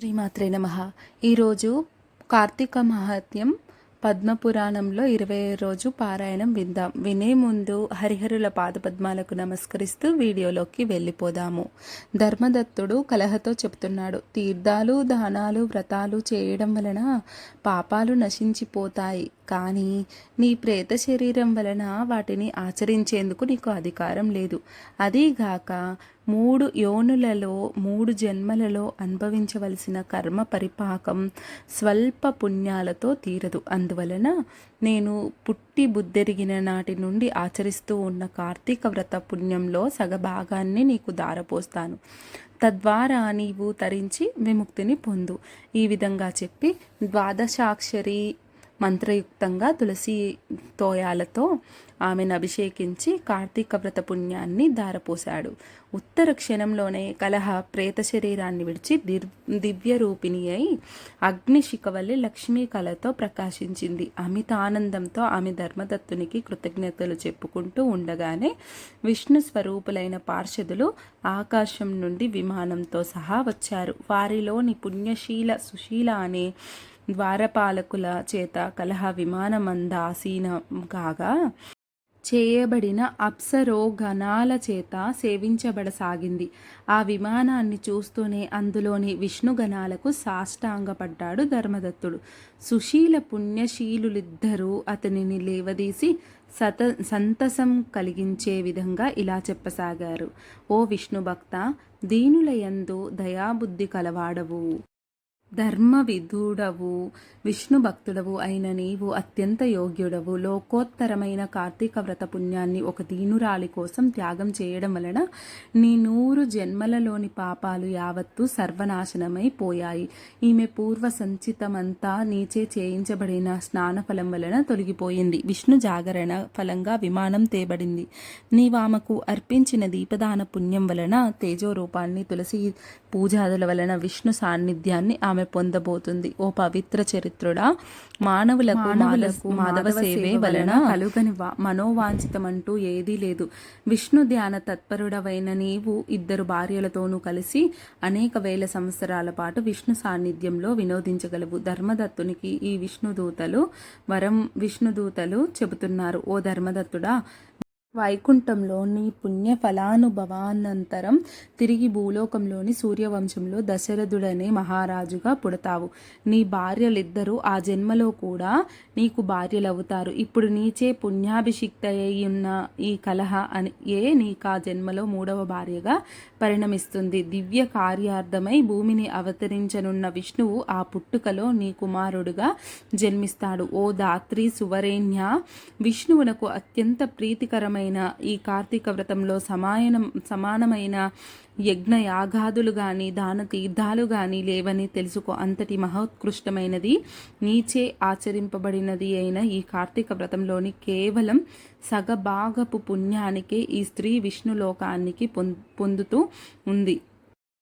శ్రీమాత్రే నమ. ఈరోజు కార్తీక మహాత్యం పద్మపురాణంలో ఇరవై రోజు పారాయణం విందాం. వినే ముందు హరిహరుల పాదపద్మాలకు నమస్కరిస్తూ వీడియోలోకి వెళ్ళిపోదాము. ధర్మదత్తుడు కలహతో చెప్తున్నాడు తీర్థాలు దానాలు వ్రతాలు చేయడం వలన పాపాలు నశించిపోతాయి. కానీ నీ ప్రేత శరీరం వలన వాటిని ఆచరించేందుకు నీకు అధికారం లేదు. అదీగాక మూడు యోనులలో మూడు జన్మలలో అనుభవించవలసిన కర్మ పరిపాకం స్వల్ప పుణ్యాలతో తీరదు. అందువలన నేను పుట్టి బుద్ధెరిగిన నాటి నుండి ఆచరిస్తూ ఉన్న కార్తీక వ్రత పుణ్యంలో సగభాగాన్ని నీకు దారపోస్తాను తద్వారా నీవు తరించి విముక్తిని పొందు. ఈ విధంగా చెప్పి ద్వాదశాక్షరి మంత్రయుక్తంగా తులసి తోయాలతో ఆమెను అభిషేకించి కార్తీక వ్రత పుణ్యాన్ని దారపోశాడు ఉత్తర క్షణంలోనే కలహ ప్రేత శరీరాన్ని విడిచి దివ్య రూపిణి అయి అగ్నిశిఖవల్లి లక్ష్మీ కళతో ప్రకాశించింది. అమిత ఆనందంతో ఆమె ధర్మదత్తునికి కృతజ్ఞతలు చెప్పుకుంటూ ఉండగానే విష్ణు స్వరూపులైన పార్షదులు ఆకాశం నుండి విమానంతో సహా వచ్చారు. వారిలోని పుణ్యశీల సుశీల అనే ద్వారపాలకుల చేత కలహ విమానమందాసీన కాగా చేయబడిన అప్సరోగణాల చేత సేవించబడసాగింది. ఆ విమానాన్ని చూస్తూనే అందులోని విష్ణుగణాలకు సాష్టాంగపడ్డాడు ధర్మదత్తుడు. సుశీల పుణ్యశీలులిద్దరూ అతనిని లేవదీసి సత సంతసం కలిగించే విధంగా ఇలా చెప్పసాగారు. ఓ విష్ణుభక్త దీనులయందు దయాబుద్ధి కలవాడవు. ధర్మ విధుడవు విష్ణు భక్తుడవు అయిన నీవు అత్యంత యోగ్యుడవు. లోకోత్తరమైన కార్తీక వ్రత పుణ్యాన్ని ఒక దీనురాలి కోసం త్యాగం చేయడం వలన నీ నూరు జన్మలలోని పాపాలు యావత్తు సర్వనాశనమై పోయాయి. ఈమె పూర్వ సంచితమంతా నీచే చేయించబడిన స్నాన ఫలం వలన తొలగిపోయింది. విష్ణు జాగరణ ఫలంగా విమానం తేబడింది. నీవామకు అర్పించిన దీపదాన పుణ్యం వలన తేజోరూపాన్ని తులసి పూజాదుల వలన విష్ణు సాన్నిధ్యాన్ని ఆమె పొందబోతుంది. ఓ పవిత్ర చరిత్రుడా మానవులకు మానవులకు మాధవ సేవే వలన కలుగని మనోవాంఛితమంటూ ఏదీ లేదు. విష్ణు ధ్యాన తత్పరుడవైన నీవు ఇద్దరు భార్యలతోనూ కలిసి అనేక వేల సంవత్సరాల పాటు విష్ణు సాన్నిధ్యంలో వినోదించగలవు. ధర్మదత్తునికి ఈ విష్ణుదూతలు వరం విష్ణుదూతలు చెబుతున్నారు. ఓ ధర్మదత్తుడా వైకుంఠంలో నీ పుణ్య ఫలానుభవానంతరం తిరిగి భూలోకంలోని సూర్యవంశంలో దశరథుడనే మహారాజుగా పుడతావు. నీ భార్యలిద్దరూ ఆ జన్మలో కూడా నీకు భార్యలవుతారు. ఇప్పుడు నీచే పుణ్యాభిషిక్త ఉన్న ఈ కలహ అని ఏ నీకు ఆ జన్మలో మూడవ భార్యగా పరిణమిస్తుంది. దివ్య కార్యార్థమై భూమిని అవతరించనున్న విష్ణువు ఆ పుట్టుకలో నీ కుమారుడుగా జన్మిస్తాడు. ఓ దాత్రి సువరేణ్య విష్ణువునకు అత్యంత ప్రీతికరమైన సమానమైన ఈ కార్తీక వ్రతంలో సమాయనం సమానమైన యజ్ఞ యాగాదులు కానీ దాన తీర్థాలు కానీ లేవని తెలుసుకో. అంతటి మహోత్కృష్టమైనది నీచే ఆచరింపబడినది అయిన ఈ కార్తీక వ్రతంలోని కేవలం సగభాగపు పుణ్యానికే ఈ స్త్రీ విష్ణులోకానికి పొందుతూ ఉంది.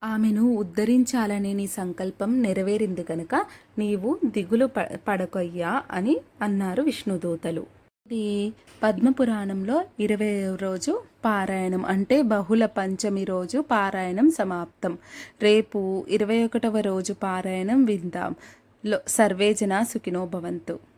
ఆమెను ఉద్ధరించాలనే నీ సంకల్పం నెరవేరింది కనుక నీవు దిగులు పడకొయ్యా అని అన్నారు విష్ణుదూతలు. కాబట్టి పద్మపురాణంలో ఇరవై రోజు పారాయణం అంటే బహుళ పంచమి రోజు పారాయణం సమాప్తం. రేపు ఇరవై ఒకటవ రోజు పారాయణం విందాం. లో సర్వేజన సుఖినో భవంతు.